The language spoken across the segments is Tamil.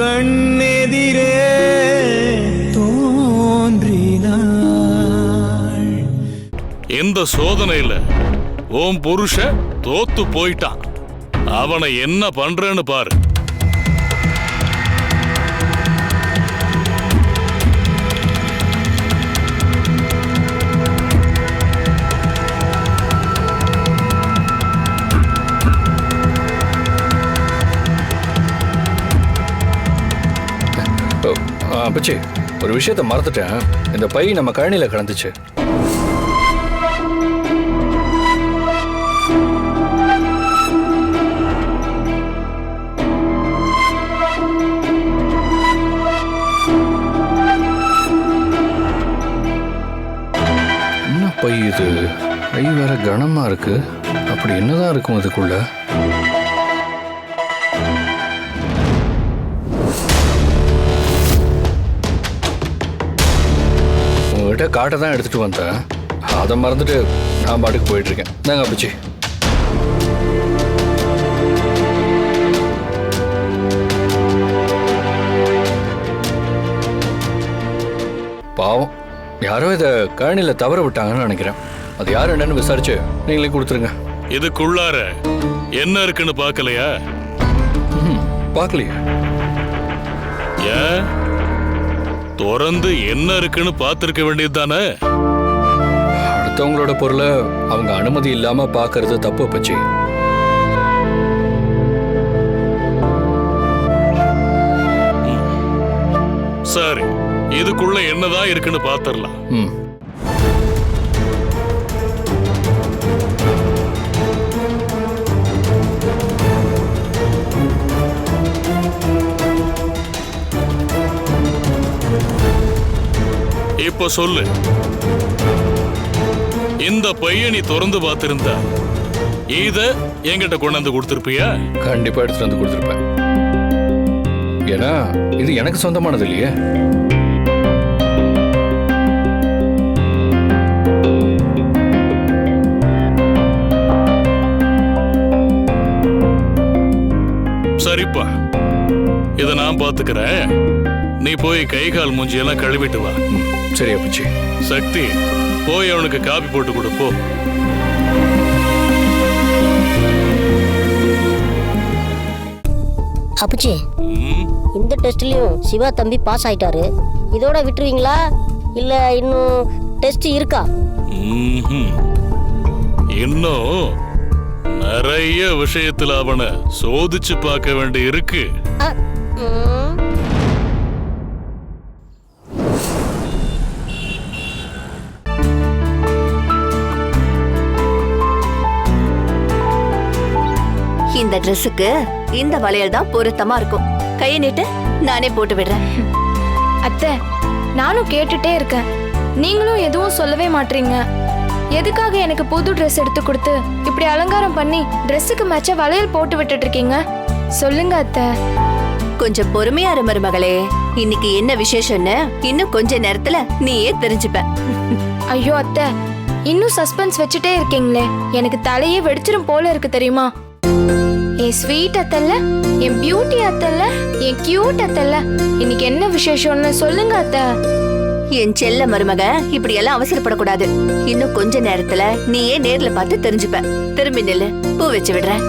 கண்ணெதிரே தோன்றினாள். இந்த சோதனையில? ஓம் புருஷ தோத்து போயிட்டான். அவனை என்ன பண்றேன்னு பாரு. பிச்சி ஒரு விஷயத்த மறந்துட்டேன். இந்த பை நம்ம கழனியில கலந்துச்சு. என்ன பை இது? பை வேற கனமா இருக்கு. அப்படி என்னதான் இருக்கும் இதுக்குள்ள உங்ககிட்ட காட்டை தான் எடுத்துட்டு வந்தேன். அதை மறந்துட்டு நான் பாட்டுக்கு போயிட்டு இருக்கேன் நாங்க பிச்சி பாவம் யாரோ இதை கழனியில் தவற விட்டாங்கன்னு நினைக்கிறேன். அது யார் என்னன்னு விசாரிச்சு நீங்களே கொடுத்துருங்க. இதுக்குள்ளார என்ன இருக்குன்னு பார்க்கலையா? பார்க்கலையே. ஏன்? திறந்து என்ன இருக்குன்னு பார்த்திருக்க வேண்டியது தானே? அடுத்தவங்களோட பொருளை அவங்க அனுமதி இல்லாம பார்க்கறது தப்பு பச்சி சரி இதுக்குள்ள என்னதான் இருக்குன்னு பார்த்திடலாம். இப்ப சொல்லு. இந்த பைய நீ திறந்து பார்த்திருந்தா இத என்கிட்ட கொண்டாந்து கொடுத்திருப்பியா? கண்டிப்பா எடுத்துட்டு வந்து கொடுத்துருப்பேன். ஏன்னா இது எனக்கு சொந்தமானது இல்லையே. சரிப்பா. இத நான் பாத்துக்கிறேன் நீ போய் கை கால் மூஞ்சியெல்லாம் கழுவிட்டு வா. ம், சரியா பிச்சி சக்தி போய் அவனுக்கு காபி போட்டு கொடு போ. அப்புச்சி இந்த டெஸ்ட்லயும் சிவா தம்பி பாஸ் ஆயிட்டாரு. இதோட விட்டுருவீங்களா? இல்ல இன்னும் டெஸ்ட் இருக்கா. இன்னும் நிறைய விஷயத்துல அவனை சோதிச்சு பார்க்க வேண்டி இருக்கு. இந்த ட்ரெஸ்ஸுக்கு இந்த வளையல் தான் பொருத்தமா இருக்கும். கையை நீட்டு நானே போட்டு விடுறேன். அத்தை நானும் கேட்டுட்டே இருக்கேன். நீங்களும் எதுவும் சொல்லவே மாட்டீங்க. எதுக்காக எனக்கு புது ட்ரெஸ் எடுத்து கொடுத்து இப்படி அலங்காரம் பண்ணி ட்ரெஸ்ஸுக்கு மேட்ச வளையல் போட்டு விட்டுட்டு இருக்கீங்க? சொல்லுங்க அத்தை. கொஞ்சம் பொறுமையா இரு மருமகளே. இன்னைக்கு என்ன விசேஷம்னு இன்னும் கொஞ்ச நேரத்துல நீயே தெரிஞ்சுப்ப. ஐயோ அத்தை. இன்னும் சஸ்பென்ஸ் வச்சுட்டே இருக்கீங்களே. எனக்கு தலையே வெடிச்சிரும் போல இருக்கு தெரியுமா? என் ஸ்வீட் அத்தல்ல என் பியூட்டி அத்தல்ல என் கியூட் அத்தல்ல. இன்னைக்கு என்ன விசேஷம்னு சொல்லுங்க அத்த. என் செல்ல மருமக இப்படி எல்லாம் அவசரப்படக்கூடாது. இன்னும் கொஞ்ச நேரத்துல நீயே நேர்ல பார்த்து தெரிஞ்சுப்ப. திரும்பி நில்லு பூ வச்சு விடுறேன்.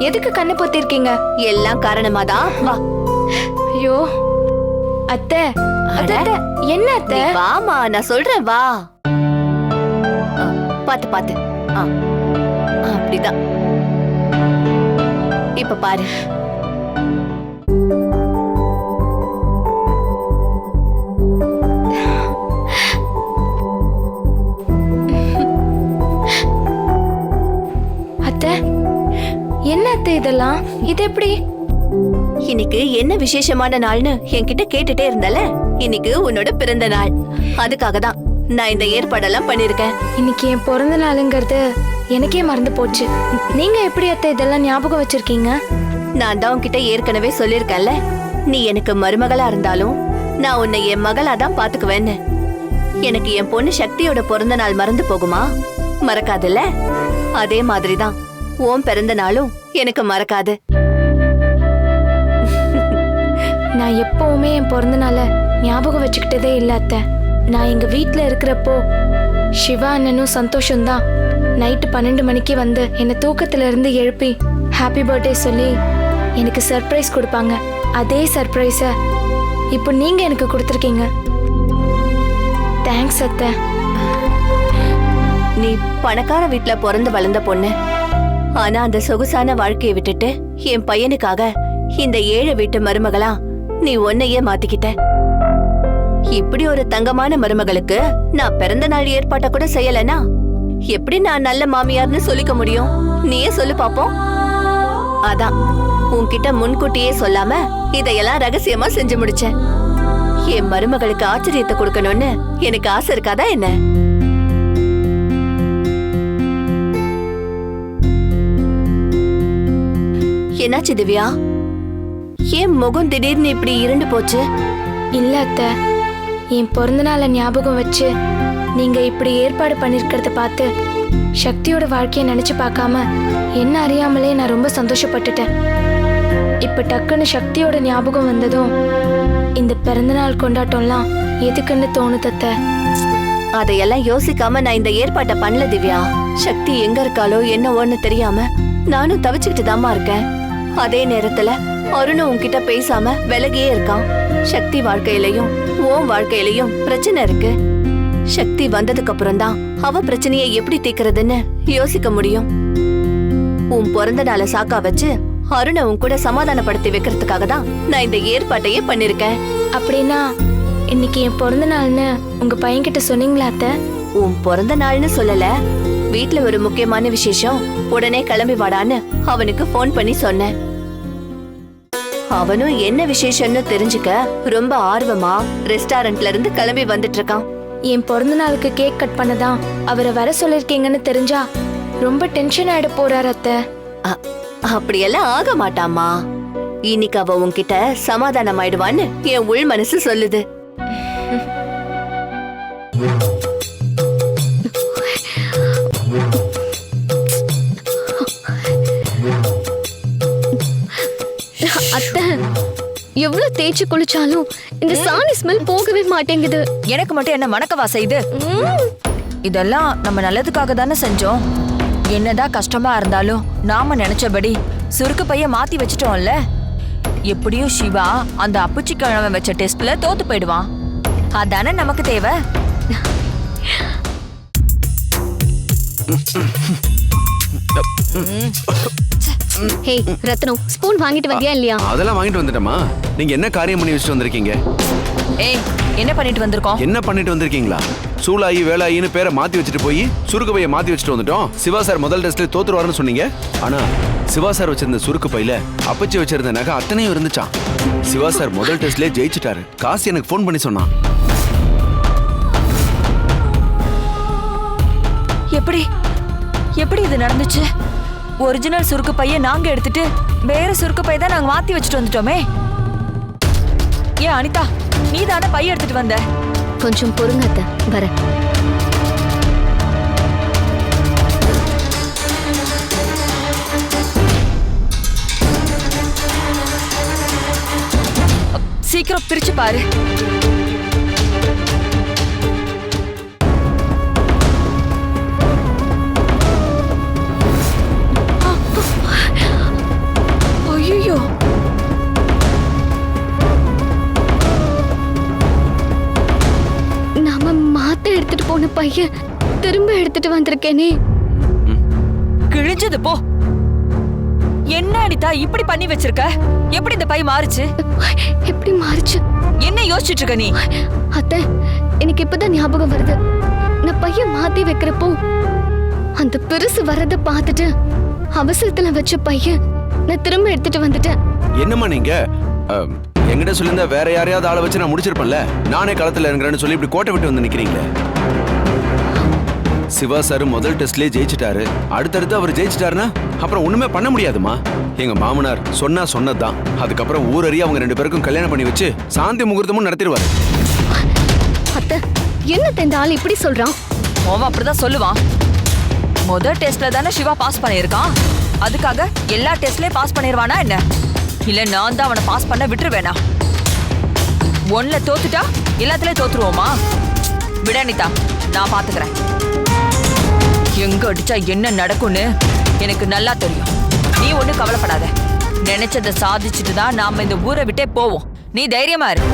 எதுக்கு கண்ணு பொத்திருக்கீங்க? எல்லாம் காரணமாதான் வா. ஐயோ. அத்தை அத்தை, அட. அத்தை, என்ன அத்தை? நீ வாமா நான் சொல்றேன் வா. ஆ, பாத்து பாத்து ஆ, ஆ, அப்படிதான். இப்ப பாரு. அத்தை என்ன அத்தை இதெல்லாம்? இது எப்படி? இன்னைக்கு என்ன விசேஷமான நாள்னு என்கிட்ட கேட்டுட்டே இருந்தல? இன்னைக்கு உன்னோட பிறந்த நாள். அதுக்காக தான் நான் இந்த ஏற்பாடெல்லாம் பண்ணிருக்கேன். இன்னைக்கு என் பிறந்த நாளுங்கிறது எனக்கே மறந்து போச்சு. நீங்க எப்படி அத்தை இதெல்லாம் ஞாபகம் வச்சிருக்கீங்க? நான் தான் உன்கிட்ட ஏற்கனவே சொல்லியிருக்கேன்ல நீ எனக்கு மருமகளா இருந்தாலும் நான் உன்னை என் மகளா தான் பாத்துக்குவேன்னு. எனக்கு என் பொண்ணு சக்தியோட பிறந்த நாள் மறந்து போகுமா? மறக்காதுல்ல? அதே மாதிரிதான். உன் பிறந்த நாளும் எனக்கு மறக்காது. நான் எப்பவுமே என் பிறந்த நாளை ஞாபகம் வச்சுக்கிட்டதே இல்ல அத்தை. நான் எங்க வீட்ல இருக்கிறப்போ சிவா அண்ணனும் சந்தோஷம் தான். நைட்டு பன்னெண்டு மணிக்கு வந்து என்னை தூக்கத்துல இருந்து எழுப்பி ஹாப்பி பர்த்டே சொல்லி எனக்கு சர்ப்ரைஸ் கொடுப்பாங்க. அதே சர்ப்ரைஸை இப்போ நீங்க எனக்கு கொடுத்துருக்கீங்க. தேங்க்ஸ் அத்தை. நீ பணக்கார வீட்ல பிறந்து வளர்ந்த பொண்ணு. ஆனா அந்த சொகுசான வாழ்க்கையை விட்டுட்டு என் பையனுக்காக இந்த ஏழை வீட்டு மருமகளா நீ உன்னையே மாத்திக்கிட்ட. இப்படி ஒரு தங்கமான மருமகளுக்கு நான் பிறந்த நாள் ஏற்பாட்ட கூட செய்யலனா எப்படி நான் நல்ல மாமியார்னு சொல்லிக்க முடியும்? நீயே சொல்லு பாப்போம். அதான் உன்கிட்ட முன்கூட்டியே சொல்லாம இதையெல்லாம் ரகசியமா செஞ்சு முடிச்சேன். என் மருமகளுக்கு ஆச்சரியத்தை கொடுக்கணும்னு எனக்கு ஆசை இருக்காதா என்ன? என்னாச்சு திவ்யா? ஏன் முகம் திடீர்னு இப்படி இருண்டு போச்சு? இல்ல அத்தை. என் பிறந்த நாளை ஞாபகம் வச்சு நீங்க இப்படி ஏற்பாடு பண்ணிருக்கிறத பார்த்து சக்தியோட வாழ்க்கையை நினைச்சு பார்க்காம என்ன அறியாமலே நான் ரொம்ப சந்தோஷப்பட்டுட்டேன். இப்ப டக்குன்னு சக்தியோட ஞாபகம் வந்ததும் இந்த பிறந்தநாள் கொண்டாட்டம்லாம் எதுக்குன்னு தோணுது அத்தை. அதையெல்லாம் யோசிக்காம நான் இந்த ஏற்பாட்டை பண்ணல திவ்யா. சக்தி எங்க இருக்காளோ என்னவோன்னு தெரியாம நானும் தவிச்சுக்கிட்டு தாமா இருக்கேன். அதே நேரத்துல அருணும் உன்கிட்ட பேசாம விலகியே இருக்கான். சக்தி வாழ்க்கையிலயும் உன் வாழ்க்கையிலயும் பிரச்சனை இருக்கு. சக்தி வந்ததுக்கு அப்புறம் தான் அவ பிரச்சனையை எப்படி தீர்க்கறதுன்னு யோசிக்க முடியும். உன் பிறந்த நாளை சாக்கா வச்சு அருணை உன் கூட சமாதானப்படுத்தி வைக்கிறதுக்காக தான் நான் இந்த ஏற்பாட்டையே பண்ணிருக்கேன். அப்படின்னா இன்னைக்கு என் பிறந்த நாள்னு உங்க பையன்கிட்ட சொன்னீங்களா அத்தை? உன் பிறந்த நாள்னு சொல்லல. வீட்ல ஒரு முக்கியமான விசேஷம். உடனே கிளம்பி வாடான்னு அவனுக்கு ஃபோன் பண்ணி சொன்னேன். அவனும் என்ன விசேஷம்னு தெரிஞ்சுக்க ரொம்ப ஆர்வமா ரெஸ்டாரண்ட்ல இருந்து கிளம்பி வந்துட்டு இருக்கான் என் பிறந்த நாளுக்கு கேக் கட் பண்ணதான் அவரை வர சொல்லிருக்கீங்கன்னு தெரிஞ்சா ரொம்ப டென்ஷன் ஆயிட போறாரு அத்தை. அப்படியெல்லாம் ஆக மாட்டாமா இன்னைக்கு அவ உன்கிட்ட சமாதானம் ஆயிடுவான்னு என் உள் மனசு சொல்லுது. அத்தை எவ்வளவு தேய்ச்சி குளிச்சாலும் இந்த சாணி ஸ்மெல் போகவே மாட்டேங்குது. எனக்கு மட்டும் என்ன மணக்கவா செய்து இதெல்லாம் நம்ம நல்லதுக்காக தானே செஞ்சோம். என்னதான் கஷ்டமா இருந்தாலும் நாம நினைச்சபடி சுருக்கு பைய மாத்தி வச்சிட்டோம்ல. எப்படியும் சிவா அந்த அப்புச்சி கிழமை வச்ச டெஸ்ட்ல தோத்து போயிடுவான். அதானே நமக்கு தேவை? ஹே ரத்னம் ஸ்பூன் வாங்கிட்டு வந்தியா இல்லையா? அதெல்லாம் வாங்கிட்டு வந்துட்டோமா நீங்க என்ன காரியம் பண்ணி வச்சுட்டு வந்திருக்கீங்க? ஏய் என்ன பண்ணிட்டு வந்திருக்கோம்? என்ன பண்ணிட்டு வந்திருக்கீங்களா? சூளாயி வேலாயின்னு பேரை மாத்தி வச்சுட்டு போய் சுருக்கு பையை மாத்தி வச்சுட்டு வந்துட்டோம். சிவா சார் முதல் டெஸ்ட்ல தோத்துருவாருன்னு சொன்னீங்க. ஆனா சிவா சார் வச்சிருந்த சுருக்கு பையில அப்பச்சி வச்சிருந்த நகை அத்தனையும் இருந்துச்சான் சிவா சார் முதல் டெஸ்ட்லயே ஜெயிச்சிட்டாரு. காசு எனக்கு ஃபோன் பண்ணி சொன்னான். எப்படி? எப்படி இது நடந்துச்சு? ஒரிஜினல் சுருக்கு பைய நாங்க எடுத்துட்டு வேற சுருக்கு பை தான் நாங்க மாத்தி வச்சுட்டு வந்துட்டோமே. ஏன் அனிதா நீ தானே பை எடுத்துட்டு வந்த? கொஞ்சம் பொறுங்க அத்தை வரேன். சீக்கிரம் பிரிச்சு பாரு. பையன் திரும்ப எடுத்துட்டு வந்திருக்கேனே. கிழிஞ்சது போ. என்ன அனிதா இப்படி பண்ணி வச்சிருக்க? எப்படி இந்த பை மாறுச்சு? எப்படி மாறுச்சு? என்ன யோசிச்சுட்டு இருக்க நீ? அத்தை எனக்கு இப்பதான் ஞாபகம் வருது. நான் பையன் மாத்தி வைக்கிறப்போ அந்த பெருசு வர்றத பார்த்துட்டு அவசரத்துல வச்ச பையன் நான் திரும்ப எடுத்துட்டு வந்துட்டேன். என்னம்மா நீங்க? அம், என்கிட்ட சொல்லியிருந்தா வேற யாரையாவது ஆளை வச்சு நான் முடிச்சிருப்பேன்ல. நானே களத்துல இருக்கிறேன்னு சொல்லி இப்படி கோட்டை விட்டு வந்து நிக்கிறீங்களே. சிவா சார் முதல் டெஸ்ட்லயே ஜெயிச்சிட்டாரு. அடுத்தடுத்து அவர் ஜெயிச்சிட்டாருன்னா அப்புறம் ஒண்ணுமே பண்ண முடியாதுமா. எங்க மாமனார் சொன்னா சொன்னதுதான். அதுக்கப்புறம் ஊரறிய அவங்க ரெண்டு பேருக்கும் கல்யாணம் பண்ணி வச்சு சாந்தி முகூர்த்தமும் நடத்திடுவாரு. அத்தை என்னத்த இந்த ஆள் இப்படி சொல்றான்? அவன் அப்படிதான் சொல்லுவான். முதல் டெஸ்ட்ல தானே சிவா பாஸ் பண்ணியிருக்கான். அதுக்காக எல்லா டெஸ்ட்லயும் பாஸ் பண்ணிடுவானா என்ன? இல்ல நான் தான் அவனை பாஸ் பண்ண விட்டுருவேனா? ஒன்ல தோத்துட்டா எல்லாத்துலயும் தோத்துருவோமா? விட அனிதா நான் பாத்துக்கிறேன். எங்க அடிச்சா என்ன நடக்கும்னு எனக்கு நல்லா தெரியும். நீ ஒண்ணும் கவலைப்படாத. நினைச்சதை சாதிச்சுட்டு தான் நாம இந்த ஊரை விட்டே போவோம். நீ தைரியமா இரு.